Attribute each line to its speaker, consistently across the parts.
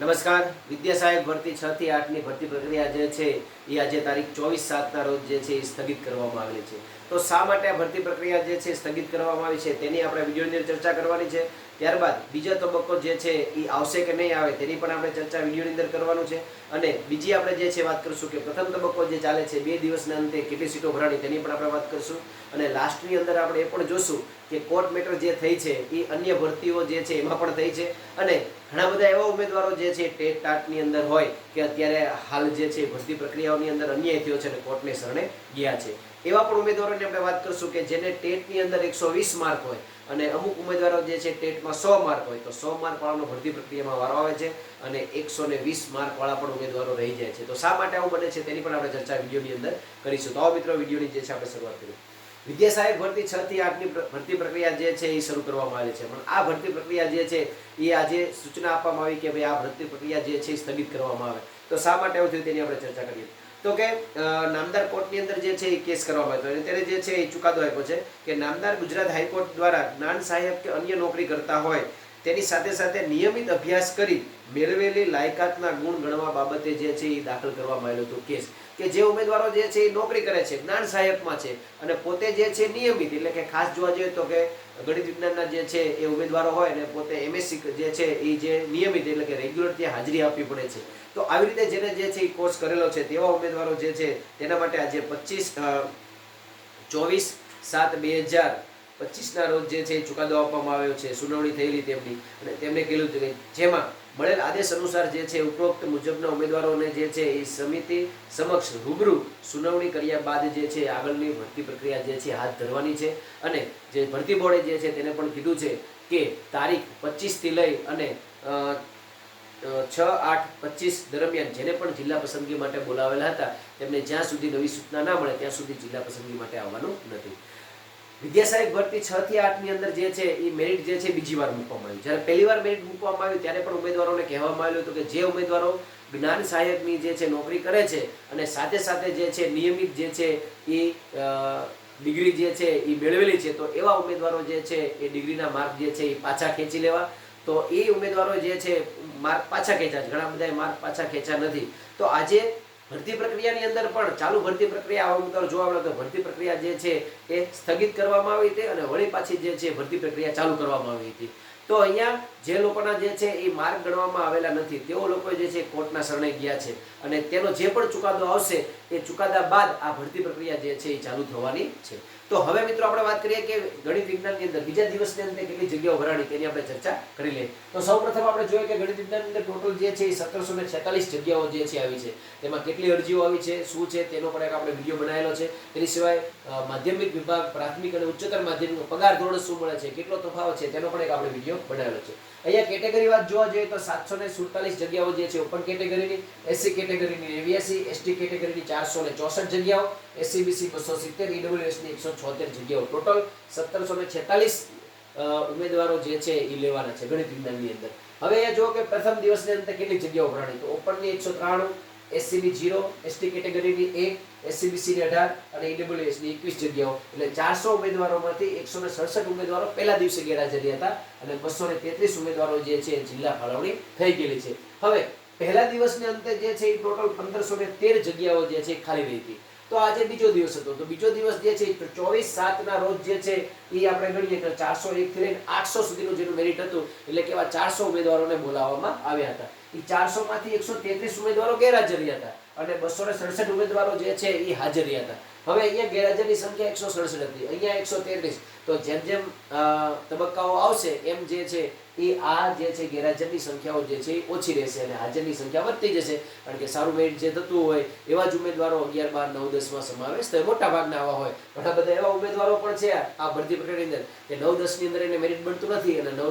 Speaker 1: નમસ્કાર. વિદ્યા સાહેબ ભરતી છ થી આઠની ભરતી પ્રક્રિયા જે છે, એ આજે તારીખ ચોવીસ સાતના રોજ જે છે, એ સ્થગિત કરવામાં આવેલી છે. તો શા માટે આ ભરતી પ્રક્રિયા જે છે સ્થગિત કરવામાં આવી છે, તેની આપણે વિડીયોની ચર્ચા કરવાની છે. ત્યારબાદ બીજો તબક્કો જે છે એ આવશે કે નહીં આવે તેની પણ આપણે ચર્ચા વિડીયોની અંદર કરવાનું છે. અને બીજી આપણે જે છે વાત કરીશું કે પ્રથમ તબક્કો જે ચાલે છે બે દિવસના અંતે કેટલી સીટો ભરાણી તેની પણ આપણે વાત કરીશું. અને લાસ્ટની અંદર આપણે એ પણ જોશું કે કોર્ટ મેટર જે થઈ છે એ અન્ય ભરતીઓ જે છે એમાં પણ થઈ છે. અને ઘણા બધા એવા ઉમેદવારો જે છે ટેટ ટાટની અંદર હોય કે અત્યારે હાલ જે છે ભરતી પ્રક્રિયાઓની અંદર અન્યાય થયો છે અને કોર્ટને શરણે ગયા છે. એવા પણ ઉમેદવારોની આપણે વાત કરશું કે જેને ટેટની અંદર એકસો વીસ માર્ક હોય અને અમુક ઉમેદવારો જે છે ટેટમાં સો માર્ક હોય, તો સો માર્ક વાળાનો ભરતી પ્રક્રિયામાં વારો આવે છે અને એકસો ને વીસ માર્ક વાળા પણ ઉમેદવારો રહી જાય છે. તો શા માટે આવું બને છે તેની પણ આપણે ચર્ચા વિડીયોની અંદર કરીશું. તો મિત્રો, વિડીયોની જે છે આપણે શરૂઆત કરીએ. વિદ્યા સહાયક ભરતી છ થી આઠની ભરતી પ્રક્રિયા જે છે એ શરૂ કરવામાં આવી છે. પણ આ ભરતી પ્રક્રિયા જે છે એ આજે સૂચના આપવામાં આવી કે ભાઈ આ ભરતી પ્રક્રિયા જે છે એ સ્થગિત કરવામાં આવે. તો શા માટે આવું થયું તેની આપણે ચર્ચા કરીએ. તો કે નામદાર કોર્ટની અંદર જે છે એ કેસ કરવામાં આવ્યો અને ત્યારે જે છે એ ચુકાદો આપ્યો છે કે નામદાર ગુજરાત હાઈકોર્ટ દ્વારા જ્ઞાન સહાયક કે અન્ય નોકરી કરતા હોય, તેની સાથે સાથે નિયમિત અભ્યાસ કરી મેળવેલી લાયકાતના ગુણ ગણવા બાબતે જે છે એ દાખલ કરવામાં આવેલો હતો કેસ. કે જે ઉમેદવારો જે છે એ નોકરી કરે છે, જ્ઞાન સહાયકમાં છે અને પોતે જે છે નિયમિત, એટલે કે ખાસ જોવા જઈએ તો કે ગણિત વિજ્ઞાનના જે છે એ ઉમેદવારો હોય અને પોતે એમએસસી જે છે એ જે નિયમિત, એટલે કે રેગ્યુલર ત્યાં હાજરી આપવી પડે છે. તો આવી રીતે જેને જે છે એ કોર્સ કરેલો છે, તેવા ઉમેદવારો જે છે તેના માટે આજે પચીસ ચોવીસ, સાત, બે હજાર પચીસના રોજ જે છે ચુકાદો આપવામાં આવ્યો છે, સુનાવણી થયેલી તેમની. અને તેમણે કહેલું કે જેમાં મળેલ આદેશ અનુસાર જે છે ઉપરોક્ત મુજબના ઉમેદવારોને જે છે એ સમિતિ સમક્ષ રૂબરૂ સુનાવણી કર્યા બાદ જે છે આગળની ભરતી પ્રક્રિયા જે છે હાથ ધરવાની છે. અને જે ભરતી બોર્ડે જે છે તેને પણ કીધું છે કે તારીખ પચીસથી લઈ અને છ, આઠ, પચીસ દરમિયાન જેને પણ જિલ્લા પસંદગી માટે બોલાવેલા હતા, તેમને જ્યાં સુધી નવી સૂચના ના મળે ત્યાં સુધી જિલ્લા પસંદગી માટે આવવાનું નથી. વિદ્યા સહાયક ભરતી છ થી આઠની અંદર જે છે એ મેરિટ જે છે બીજી વાર મૂકવામાં આવ્યું જ્યારે પહેલી વાર મેરિટ મૂકવામાં આવ્યું ત્યારે પણ ઉમેદવારોને કહેવામાં આવ્યું હતું કે જે ઉમેદવારો જ્ઞાન સહાયકની જે છે નોકરી કરે છે અને સાથે સાથે જે છે નિયમિત જે છે એ ડિગ્રી જે છે એ મેળવેલી છે, તો એવા ઉમેદવારો જે છે એ ડિગ્રીના માર્ક જે છે એ પાછા ખેંચી લેવા. તો એ ઉમેદવારો જે છે માર્ક પાછા ખેંચ્યા ઘણા બધા માર્ક પાછા ખેંચ્યા નથી. તો આજે ભરતી પ્રક્રિયાની અંદર પણ ચાલુ ભરતી પ્રક્રિયા અંતર જોવા મળે તો ભરતી પ્રક્રિયા જે છે એ સ્થગિત કરવામાં આવી હતી અને વળી પાછી જે છે ભરતી પ્રક્રિયા ચાલુ કરવામાં આવી હતી. તો અહીંયા જે લોકોના જે છે એ માર્ગ ગણવામાં આવેલા નથી, તેઓ લોકો જે છે કોર્ટના શરણે ગયા છે અને તેનો જે પણ ચુકાદો આવશે એ ચુકાદા બાદ આ ભરતી પ્રક્રિયા જે છે એ ચાલુ થવાની છે. તો હવે મિત્રો આપણે વાત કરીએ કે ગણિત વિજ્ઞાનની અંદર બીજા દિવસની અંદર કેટલી જગ્યાઓ ભરાણી તેની આપણે ચર્ચા કરી લઈએ. તો સૌપ્રથમ આપણે જોઈએ કે ગણિત વિજ્ઞાનની અંદર ટોટલ જે છે એ સત્તરસો ને છેતાલીસ જગ્યાઓ જે છે આવી છે. તેમાં કેટલી અરજીઓ આવી છે, શું છે, તેનો પણ એક આપણે વીડિયો બનાવેલો છે. તેની સિવાય માધ્યમિક વિભાગ, પ્રાથમિક અને ઉચ્ચતર માધ્યમિક પગાર ધોરણ શું મળે છે, કેટલો તફાવત છે, તેનો પણ એક આપણે વીડિયો બનાવેલો છે. અહીંયા કેટેગરી વાત જોવા જઈએ તો સાતસો ને સુડતાલીસ જગ્યાઓ જે છે ઓપન કેટેગરીની એસસી કેટેગરીની નેવ્યાસી એસટી કેટેગરીની ચારસો ને ચોસઠ જગ્યાઓ એસસીબીસી બસો સિત્તેર ઈડબ્લ્યુએસની એકસો છોતેર જગ્યાઓ. ટોટલ સત્તરસો ને છેતાલીસ ઉમેદવારો જે છે એ લેવાના છે ગણિત વિજ્ઞાનની અંદર. હવે અહીંયા જો કે પ્રથમ દિવસની અંદર કેટલી જગ્યાઓ ભરાણી તો ઓપનની એકસો ત્રાણું એસસીની જીરો એસટી કેટેગરીની એક એસસીબીસીની અઢાર અને ઈડબ્લ્યુએસની એકવીસ જગ્યાઓ. એટલે ચારસો ઉમેદવારોમાંથી એકસો ને સડસઠ ઉમેદવારો પહેલા દિવસે ગેરહાજર હતા અને બસો ને તેત્રીસ ઉમેદવારો જે છે જિલ્લા ફાળવણી થઈ ગયેલી છે. હવે, પહેલા દિવસની અંતે જે છે એ ટોટલ પંદરસો ને તેર જગ્યાઓ જે છે ખાલી રહી હતી. તો આજે બીજો દિવસ હતો. તો બીજો દિવસ જે છે ચોવીસ સાતના રોજ જે છે એ આપણે ગણીએ કે ચારસો એકથી લઈને આઠસો સુધીનું જેનું મેરિટ હતું, એટલે કે એવા ચારસો ઉમેદવારોને બોલાવવામાં આવ્યા હતા. એ ચારસો માંથી એકસો તેત્રીસ ઉમેદવારો ગેરહાજર હતા. અને બસો ને સડસઠ ઉમેદવારો જે છે એ હાજર રહ્યા હતા. હવે અહીંયા ગેરહાજરની સંખ્યા એકસો સડસઠ હતી, અહીંયા એકસો તેત્રીસ. તો જેમ જેમ તબક્કાઓ આવશે, એમ જે છે એ આ જે છે ગેરહાજરની સંખ્યાઓ જે છે એ ઓછી રહેશે અને હાજરની સંખ્યા વધતી જશે. કારણ કે સારું મેરિટ જે થતું હોય એવા જ ઉમેદવારો અગિયાર, બાર, નવ, દસમાં સમાવેશ થાય. મોટા ભાગના આવા હોય. ઘણા બધા એવા ઉમેદવારો પણ છે આ ભરતી પ્રક્રિયાની અંદર કે નવ, દસની અંદર એને મેરિટ બનતું નથી અને નવ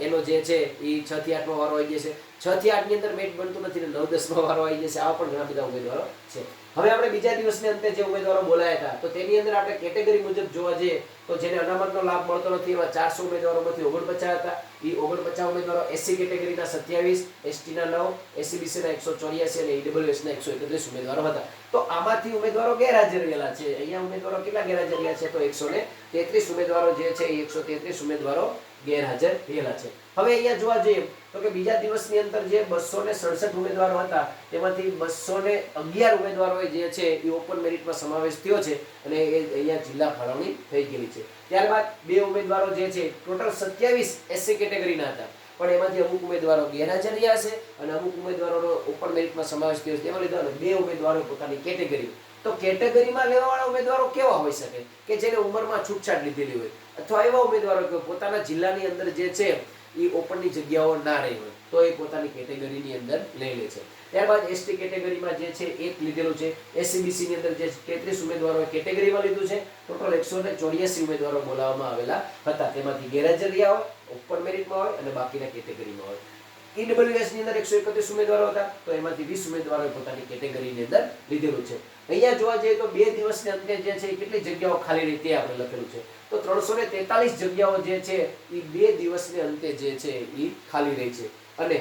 Speaker 1: એનો જે છે એ છ થી આઠમાં વારો આવી જશે. છ થી આઠની અંદર મેરિટ બનતું નથી અને નવ, દસમાં વારો આવી જશે. આવા પણ ઘણા બધા ઉમેદવારો છે. હવે આપણે બીજા દિવસની અંતે જે ઉમેદવારો બોલાયા હતા, તો તેની અંદર આપણે કેટેગરી મુજબ જોવા જઈએ, તો જેને અનામતનો લાભ મળતો નથી, એવા ચારસો ઉમેદવારોમાંથી ઓગણપચાસ હતા. એ ઓગણપચાસ ઉમેદવારો એસસી કેટેગરીના સત્યાવીસ એસટીના નવ એસસીબીસીના એકસો ચોર્યાસી અને ઈડબ્લ્યુએસના એકસો એકત્રીસ ઉમેદવારો હતા. તો આમાંથી ઉમેદવારો ગેરહાજર રહેલા છે. અહીંયા ઉમેદવારો કેટલા ગેરહાજર રહ્યા છે? તો એકસો ને તેત્રીસ ઉમેદવારો જે છે, એ એકસો તેત્રીસ ઉમેદવારો ગેરહાજર રહેલા છે. હવે અહીંયા જોવા જઈએ તો કે બીજા દિવસની અંદર જે બસો ને સડસઠ ઉમેદવારો હતા તેમાંથી બસો ને અગિયાર ઉમેદવારોએ જે છે એ ઓપન મેરિટમાં સમાવેશ થયો છે અને એ અહીંયા જિલ્લા ફાળવણી થઈ ગયેલી છે. ત્યારબાદ બે ઉમેદવારો જે છે, ટોટલ સત્યાવીસ એસસી કેટેગરીના હતા. પણ એમાંથી અમુક ઉમેદવારો ગેરહાજર રહ્યા છે અને અમુક ઉમેદવારોનો ઓપન મેરિટમાં સમાવેશ થયો છે. તેમાં લીધે બે ઉમેદવારો પોતાની કેટેગરી. તો કેટેગરીમાં લેવાવાળા ઉમેદવારો કેવા હોઈ શકે? કે જેને ઉંમરમાં છૂટછાટ લીધેલી હોય. અથવા એવા ઉમેદવારો કે પોતાના જિલ્લાની અંદર જે છે એ ઓપનની જગ્યાઓ ના રહી હોય, તો એ પોતાની કેટેગરીની અંદર લઈ લે છે. ત્યારબાદ એસટી કેટેગરીમાં જે છે, એક લીધેલું છે. એસસીબીસીની અંદર જે તેત્રીસ ઉમેદવારોએ કેટેગરીમાં લીધું છે. ટોટલ એકસો ને ચોર્યાસી ઉમેદવારો બોલાવવામાં આવેલા હતા. તેમાંથી ગેરહાજર રહ્યા હોય ઓપન મેરિટમાં હોય અને બાકીના કેટેગરીમાં હોય. ઈડબ્લ્યુએસની અંદર એકસો એકત્રીસ ઉમેદવારો હતા, તો એમાંથી વીસ ઉમેદવારોએ પોતાની કેટેગરીની અંદર લીધેલું છે. અહીંયા જોવા જઈએ તો બે દિવસની અંદર જે છે કેટલી જગ્યાઓ ખાલી રહી તે આપણે લખેલું છે. તો ત્રણસો ને તેતાલીસ જગ્યાઓ જે છે એ બે દિવસને અંતે જે છે એ ખાલી રહી છે. અને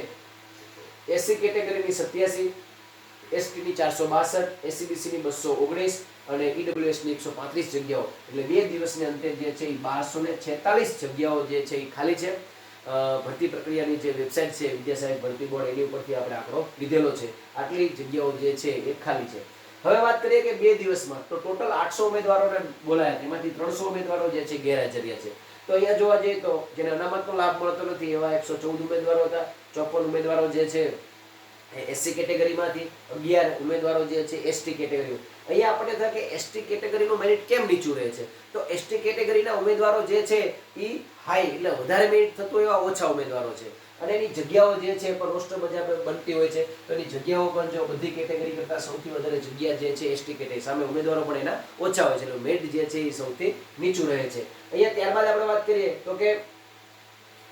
Speaker 1: એસસી કેટેગરીની સત્યાસી એસટીની ચારસો બાસઠ એસીબીસીની બસો ઓગણીસ અને ઈડબ્લ્યુએસની એકસો પાંત્રીસ જગ્યાઓ. એટલે બે દિવસની અંતે જે છે એ બારસો ને છેતાલીસ જગ્યાઓ જે છે એ ખાલી છે. ભરતી પ્રક્રિયાની જે વેબસાઇટ છે, વિદ્યાસાહેબ ભરતી બોર્ડ, એની ઉપરથી આપણે આંકડો લીધેલો છે. આટલી જગ્યાઓ જે છે એ ખાલી છે. હવે વાત કરીએ કે બે દિવસમાં. તો ટોટલ આઠસો ઉમેદવારોને બોલાયા તેમાંથી ત્રણસો ઉમેદવારો જે છે ગેરહાજર છે. તો અહીંયા જોવા જઈએ તો જેને અનામતનો લાભ મળતો નથી એવા એકસો ચૌદ ઉમેદવારો હતા. ચોપન ઉમેદવારો જે છે એસસી કેટેગરીમાંથી અગિયાર ઉમેદવારો જે છે એસટી કેટેગરી અહીંયા આપણે થાય કે એસટી કેટેગરીનું મેરિટ કેમ નીચું રહે છે? તો એસટી કેટેગરીના ઉમેદવારો જે છે એ હાઈ એટલે વધારે મેરિટ થતું એવા ઓછા ઉમેદવારો છે. અને એની જગ્યાઓ જે છે, પણ રોસ્ટર બજાર બનતી હોય છે. તો એની જગ્યાઓ પણ જો બધી કેટેગરી કરતાં સૌથી વધારે જગ્યા જે છે એસટી કેટેગરી સામે ઉમેદવારો પણ એના ઓછા હોય છે. એટલે મેરિટ જે છે, એ સૌથી નીચું રહે છે. અહીંયા ત્યારબાદ આપણે વાત કરીએ તો કે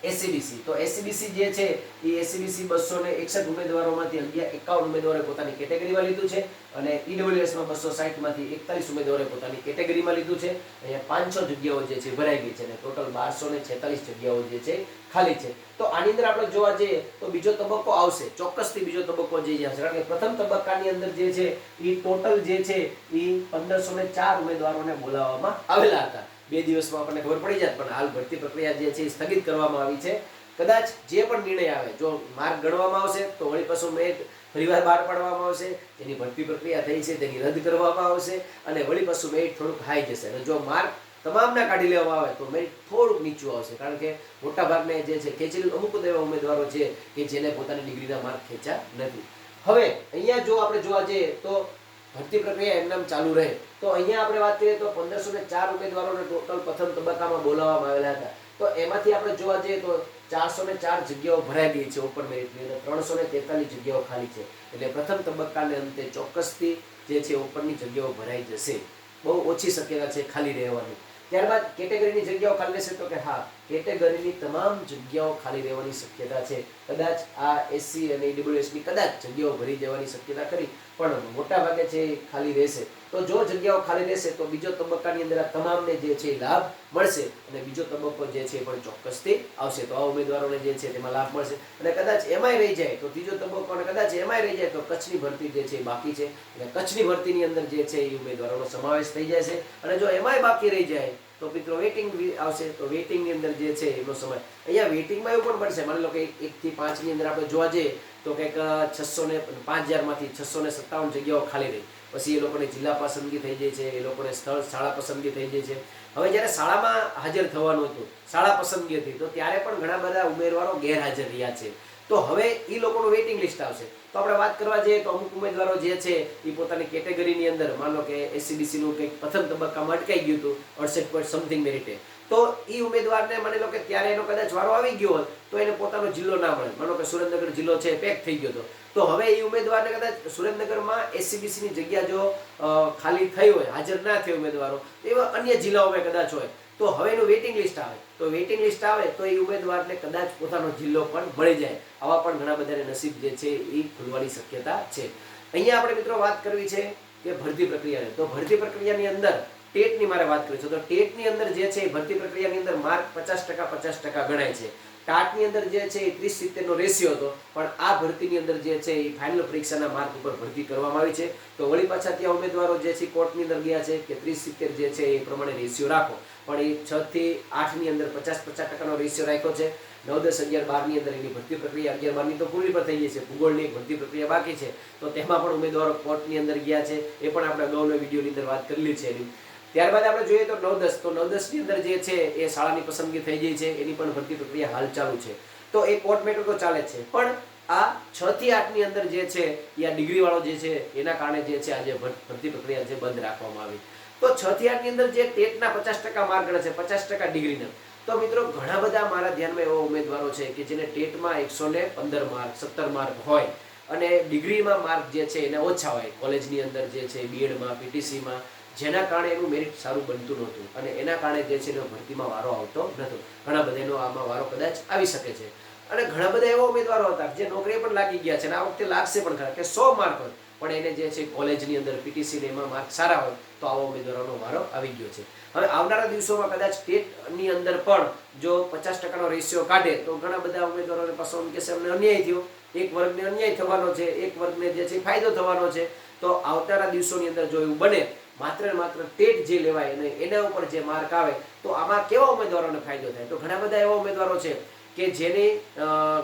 Speaker 1: એસસીબીસી. તો એસીબીસી જે છે, એ એસીબીસી બસો ને એકસઠ ઉમેદવારોમાંથી અગિયાર એકાવન ઉમેદવારોએ પોતાની કેટેગરીમાં લીધું છે અને ઈડબ્લ્યુએસમાં બસો સાઠમાંથી એકતાલીસ ઉમેદવારોએ પોતાની કેટેગરીમાં લીધું છે. અહીંયા પાંચસો જગ્યાઓ જે છે, ભરાઈ ગઈ છે અને ટોટલ બારસો ને છેતાલીસ જગ્યાઓ જે છે, ખાલી છે. તો આની અંદર આપણે જોવા જઈએ તો બીજો તબક્કો આવશે. ચોક્કસથી બીજો તબક્કો જઈ જશે કારણ કે પ્રથમ તબક્કાની અંદર જે છે એ ટોટલ જે છે એ પંદરસો ને ચાર ઉમેદવારોને બોલાવવામાં આવેલા હતા. બે દિવસમાં આપણને ખબર પડી જાય પણ હાલ ભરતી પ્રક્રિયા જે છે એ સ્થગિત કરવામાં આવી છે. કદાચ જે પણ નિર્ણય આવે, જો માર્ગ ગણવામાં આવશે, તો વળી પાછો મેં ફરીવાર બહાર પાડવામાં આવશે, તેની ભરતી પ્રક્રિયા થઈ છે, તેની રદ કરવામાં આવશે, અને વળી પાછું મેરિટ થોડુંક હાઈ જશે. અને જો માર્ક તમામના કાઢી લેવામાં આવે, તો મેરિટ થોડુંક નીચું આવશે, કારણ કે મોટાભાગને જે છે, ખેંચેલું અમુક એવા ઉમેદવારો છે કે જેને પોતાની ડિગ્રીના માર્ક ખેંચ્યા નથી. હવે, અહીંયા જો આપણે જોવા જઈએ, તો ભરતી પ્રક્રિયા એમનામ ચાલુ રહે. તો અહીંયા આપણે વાત કરીએ તો પંદરસો ને ચાર ઉમેદવારોને ટોટલ પ્રથમ તબક્કામાં બોલાવવામાં આવેલા હતા. તો એમાંથી આપણે જોવા જઈએ તો ચારસો ને ચાર જગ્યાઓ ભરાઈ ગઈ છે ઓપન મેરિટની અને ત્રણસો ને તેતાલીસ જગ્યાઓ ખાલી છે. એટલે પ્રથમ તબક્કાને અંતે ચોક્કસથી જે છે ઓપનની જગ્યાઓ ભરાઈ જશે. બહુ ઓછી શક્યતા છે ખાલી રહેવાની. ત્યારબાદ કેટેગરીની જગ્યાઓ ખાલી રહેશે તો કે હા, કેટેગરીની તમામ જગ્યાઓ ખાલી રહેવાની શક્યતા છે. કદાચ આ એસસી અને ઈડબ્લ્યુએસની કદાચ જગ્યાઓ ભરી જવાની શક્યતા ખરી. પણ મોટા ભાગે છે ખાલી રહેશે. તો જો જગ્યાઓ ખાલી રહેશે, તો બીજો તબક્કાની અંદર આ તમામને જે છે લાભ મળશે અને બીજો તબક્કો જે છે પણ ચોક્કસથી આવશે. તો આ ઉમેદવારોને જે છે તેમાં લાભ મળશે. અને કદાચ એમાંય રહી જાય તો ત્રીજો તબક્કો અને કદાચ એમાંય રહી જાય તો કચ્છની ભરતી જે છે એ બાકી છે. અને કચ્છની ભરતીની અંદર જે છે એ ઉમેદવારોનો સમાવેશ થઈ જાય છે. અને જો એમાંય બાકી રહી જાય તો મિત્રો વેટિંગ આવશે, તો વેટિંગની અંદર જે છે એનો સમય. અહીંયા વેટિંગમાં એવું પણ બનશે. માની લો કે એકથી પાંચની અંદર આપણે જોવા જઈએ તો કંઈક છસો ને પાંચ હજારમાંથી છસો ને સત્તાવન જગ્યાઓ ખાલી રહી. પછી એ લોકોને જિલ્લા પસંદગી થઈ જાય છે, એ લોકોને સ્થળ, શાળા પસંદગી થઈ જાય છે. હવે જ્યારે શાળામાં હાજર થવાનું હતું, શાળા પસંદગી હતી, તો ત્યારે પણ ઘણા બધા ઉમેદવારો ગેરહાજર રહ્યા છે. તો હવે એ લોકોનું વેઇટિંગ લિસ્ટ આવશે. તો આપણે વાત કરવા જઈએ તો અમુક ઉમેદવારો જે છે એ પોતાની કેટેગરીની અંદર, માનો કે એસસીબીસીનું કંઈક પ્રથમ તબક્કામાં અટકાઈ ગયું હતું, અડસઠ પોઈન્ટ સમથિંગ મેરિટે તો એ ઉમેદવારને માની લો કે ત્યારે એનો કદાચ વારો આવી ગયો હોત તો એને પોતાનો જિલ્લો ના મળે. માનો કે સુરેન્દ્રનગર જિલ્લો છે, પેક થઈ ગયો હતો. તો હવે એ ઉમેદવારને કદાચ સુરેન્દ્રનગરમાં એસીબીસીની જગ્યા જો ખાલી થઈ હોય, હાજર ના થાય ઉમેદવારો, એવા અન્ય જિલ્લાઓમાં કદાચ હોય, તો હવે એનું વેઇટિંગ લિસ્ટ આવે. તો વેઇટિંગ લિસ્ટ આવે, તો એ ઉમેદવારને કદાચ પોતાનો જિલ્લો પણ મળી જાય. આવા પણ ઘણા બધાને નસીબ જે છે એ ખુલવાની શક્યતા છે. અહીંયા આપણે મિત્રો વાત કરવી છે કે ભરતી પ્રક્રિયાની. તો ભરતી પ્રક્રિયાની અંદર ટેટની મારે વાત કરી છે. તો ટેટની અંદર જે છે એ ભરતી પ્રક્રિયાની અંદર માર્ક પચાસ ટકા પચાસ ટકા ગણાય છે. ટાટની અંદર જે છે એ ત્રીસ સિત્તેરનો રેશિયો હતો. પણ આ ભરતીની અંદર જે છે એ ફાઇનલ પરીક્ષાના માર્ક ઉપર ભરતી કરવામાં આવી છે. તો વળી પાછા ત્યાં ઉમેદવારો જે છે કોર્ટની અંદર ગયા છે કે ત્રીસ સિત્તેર જે છે એ પ્રમાણે રેશિયો રાખો. પણ એ છ થી આઠની અંદર પચાસ પચાસ ટકાનો રેશિયો રાખ્યો છે. નવ, દસ, અગિયાર, બારની અંદર એની ભરતી પ્રક્રિયા અગિયાર, બારની તો પૂરી પર થઈ ગઈ છે. ભૂગોળની ભરતી પ્રક્રિયા બાકી છે. તો તેમાં પણ ઉમેદવારો કોર્ટની અંદર ગયા છે. એ પણ આપણે અગાઉના વિડીયોની અંદર વાત કરેલી છે એની. ત્યારબાદ આપણે જોઈએ તો નવ દસ તો નવ દસની અંદર જે છે એ શાળાની પસંદગી થઈ ગઈ છે. એની પણ ભરતી પ્રક્રિયા હાલ ચાલુ છે. તો એ કોર્ટ મેટર તો ચાલે છે. પણ આ છ થી આઠની અંદર જે છે એ ડિગ્રી વાળો જે છે એના કારણે જે છે આજે ભરતી પ્રક્રિયા છે બંધ રાખવામાં આવી. તો છ થી આઠની અંદર જે ટેટના પચાસ ટકા માર્ક ગણે છે, પચાસ ટકા ડિગ્રીના. તો મિત્રો ઘણા બધા મારા ધ્યાનમાં એવા ઉમેદવારો છે કે જેને ટેટમાં એકસો ને પંદર માર્ક, સત્તર માર્ક હોય અને ડિગ્રીમાં માર્ક જે છે એને ઓછા હોય. કોલેજની અંદર જે છે બીએડમાં પીટીસીમાં જેના કારણે એનું મેરિટ સારું બનતું નહોતું. અને એના કારણે જે છે એનો ભરતીમાં વારો આવતો નહોતો ઘણા બધા એનો આમાં વારો કદાચ આવી શકે છે. અને ઘણા બધા એવા ઉમેદવારો હતા જે નોકરીએ પણ લાગી ગયા છે અને આ વખતે લાગશે પણ ખરા કે સો માર્ક હોય. પણ એને જે છે કોલેજની અંદર, પીટીસી ને એમાં માર્ક સારા હોય, તો આવા ઉમેદવારોનો વારો આવી ગયો છે. હવે આવનારા દિવસોમાં કદાચ ટેટની અંદર પણ જો પચાસ ટકાનો રેશિયો કાઢે, તો ઘણા બધા ઉમેદવારોને પાછો એમ કહેશે અમને અન્યાય થયો. એક વર્ગને અન્યાય થવાનો છે, એક વર્ગને જે છે ફાયદો થવાનો છે. તો આવતાના દિવસોની અંદર જો એવું બને, માત્ર માત્ર ટેટ જે લેવાય અને એના ઉપર જે માર્ક આવે, તો આમાં કેવા ઉમેદવારોને ફાયદો થાય? તો ઘણા બધા એવા ઉમેદવારો છે કે જેને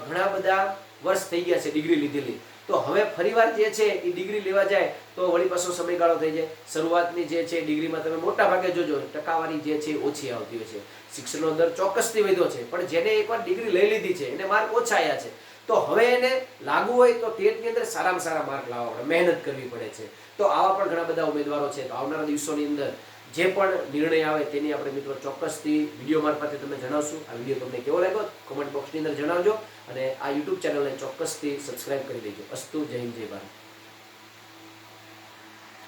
Speaker 1: ઘણા બધા વર્ષ થઈ ગયા છે ડિગ્રી લીધેલી. તો હવે ફરીવાર જે છે એ ડિગ્રી લેવા જાય, તો વળી પાછો સમયગાળો થઈ જાય. શરૂઆતની જે છે ડિગ્રીમાં તમે મોટા ભાગે જોજો, ટકાવારી જે છે ઓછી આવતી હોય છે. શિક્ષણનો દર ચોક્કસથી વધ્યો છે. પણ જેને એકવાર ડિગ્રી લઈ લીધી છે, એને માર્ક ઓછા આવ્યા છે. તો હવે એને લાગુ હોય તો ટેટની અંદર સારામાં સારા માર્ક લાવવા પડે. મહેનત કરવી પડે છે. તો આવા પણ ઘણા બધા ઉમેદવારો છે. તો આવનારા દિવસોની અંદર જે પણ નિર્ણય આવે તેની આપણે મિત્રો ચોક્કસથી વીડિયો મારફતે તમને જણાવશું. આ વીડિયો તમને કેવો લાગ્યો કોમેન્ટ બોક્સની અંદર જણાવજો અને આ યુટ્યુબ ચેનલને ચોક્કસથી સબસ્ક્રાઇબ કરી દેજો. અસ્તુ, જય હિન્દ, જય ભારત.